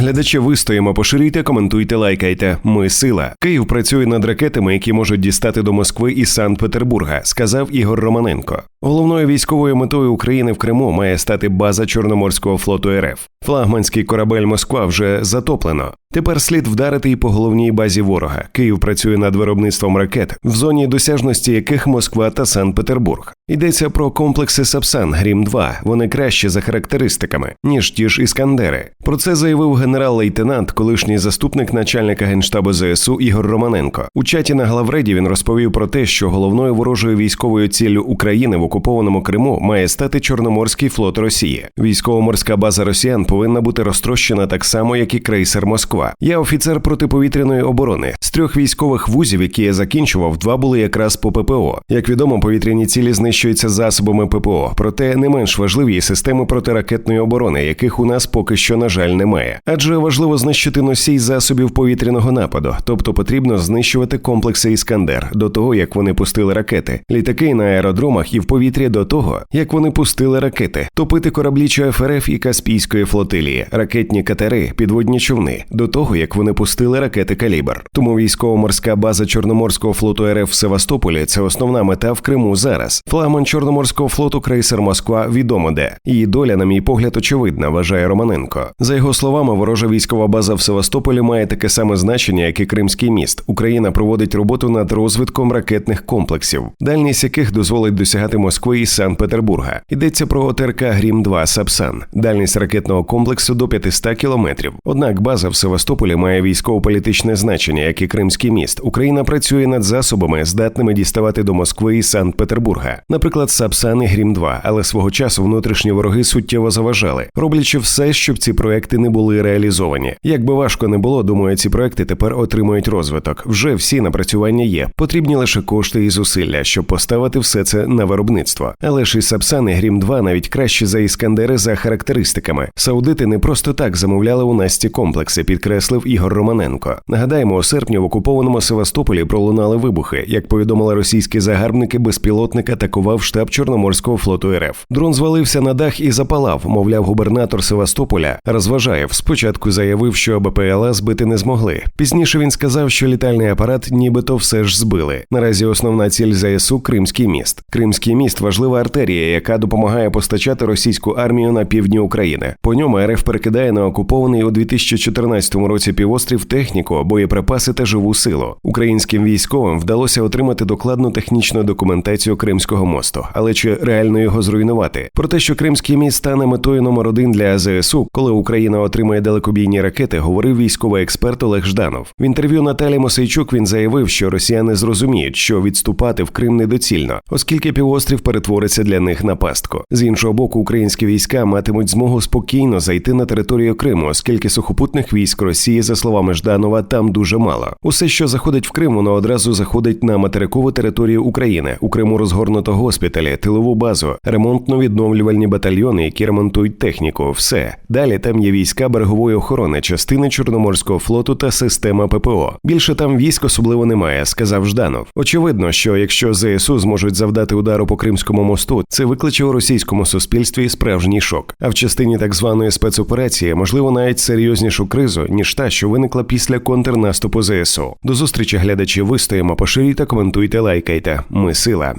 Глядачі вистоїмо, поширюйте, коментуйте, лайкайте. Ми сила. Київ працює над ракетами, які можуть дістати до Москви і Санкт-Петербурга, сказав Ігор Романенко. Головною військовою метою України в Криму має стати база Чорноморського флоту РФ. Флагманський корабель Москва вже затоплено. Тепер слід вдарити і по головній базі ворога. Київ працює над виробництвом ракет, в зоні досяжності яких Москва та Санкт-Петербург. Йдеться про комплекси Сапсан Грім 2 Вони кращі за характеристиками, ніж ті ж іскандери. Про це заявив генерал-лейтенант, колишній заступник начальника генштабу ЗСУ Ігор Романенко. У чаті на Главреді він розповів про те, що головною ворожою військовою ціллю України в окупованому Криму має стати Чорноморський флот Росії. Військово-морська база Росіян повинна бути розтрощена так само, як і крейсер Москва. Я офіцер протиповітряної оборони. З трьох військових вузів, які я закінчував, два були якраз по ППО. Як відомо, повітряні цілі знищуються засобами ППО, проте не менш важливі системи протиракетної оборони, яких у нас поки що на жаль немає. Адже важливо знищити носій засобів повітряного нападу, тобто потрібно знищувати комплекси Іскандер до того, як вони пустили ракети, літаки на аеродромах і в повітрі до того, як вони пустили ракети, топити кораблі ЧФРФ і Каспійської флотилії, ракетні катери, підводні човни. До того, як вони пустили ракети Калібр. Тому військово-морська база Чорноморського флоту РФ в Севастополі це основна мета в Криму зараз. Флагман Чорноморського флоту крейсер Москва відомо де. Її доля, на мій погляд, очевидна, вважає Романенко. За його словами, ворожа військова база в Севастополі має таке саме значення, як і Кримський міст. Україна проводить роботу над розвитком ракетних комплексів, дальність яких дозволить досягати Москви і Санкт-Петербурга. Йдеться про ОТРК Грім 2 Сапсан, дальність ракетного комплексу до 500 кілометрів. Однак база в Севастополі має військово-політичне значення, як і Кримський міст. Україна працює над засобами, здатними діставати до Москви і Санкт-Петербурга, наприклад, Сапсан і Грім 2 але свого часу внутрішні вороги суттєво заважали, роблячи все, щоб ці проекти не були реалізовані. Як би важко не було, думаю, ці проекти тепер отримують розвиток. Вже всі напрацювання є. Потрібні лише кошти і зусилля, щоб поставити все це на виробництво. Але ж і Сапсан і Грім 2 навіть краще за іскандери за характеристиками. Саудити не просто так замовляли у нас ці комплекси, підкреслив Ігор Романенко. Нагадаємо, у серпні в окупованому Севастополі пролунали вибухи. Як повідомили російські загарбники, безпілотник атакував штаб Чорноморського флоту РФ. Дрон звалився на дах і запалав, мовляв, губернатор Севастополя розважаєв. Спочатку заявив, що БПЛА збити не змогли. Пізніше він сказав, що літальний апарат нібито все ж збили. Наразі основна ціль ЗСУ Кримський міст. Кримський міст важлива артерія, яка допомагає постачати російську армію на півдні України. По ньому РФ перекидає на окупований у 2014 році півострів техніку, боєприпаси та живу силу. Українським військовим вдалося отримати докладну технічну документацію Кримського мосту, але чи реально його зруйнувати? Про те, що Кримський міст стане метою номер один для ЗСУ, коли Україна отримає далекобійні ракети, говорив військовий експерт Олег Жданов. В інтерв'ю Наталі Мосейчук він заявив, що росіяни зрозуміють, що відступати в Крим недоцільно, оскільки півострів перетвориться для них на пастку. З іншого боку, українські війська матимуть змогу спокійно зайти на територію Криму, оскільки сухопутних військ Росії, за словами Жданова, там дуже мало. Усе, що заходить в Крим, воно одразу заходить на материкову територію України. У Криму розгорнуто госпіталі, тилову базу, ремонтно-відновлювальні батальйони, які ремонтують техніку. Все далі там є війська берегової охорони, частини Чорноморського флоту та система ППО. Більше там військ особливо немає, сказав Жданов. Очевидно, що якщо ЗСУ зможуть завдати удару по Кримському мосту, це викличе у російському суспільстві справжній шок. А в частині так званої спецоперації можливо навіть серйознішу кризу ніж та, що виникла після контрнаступу ЗСУ. До зустрічі глядачі вистоїмо, поширюйте, коментуйте, лайкайте. Ми сила.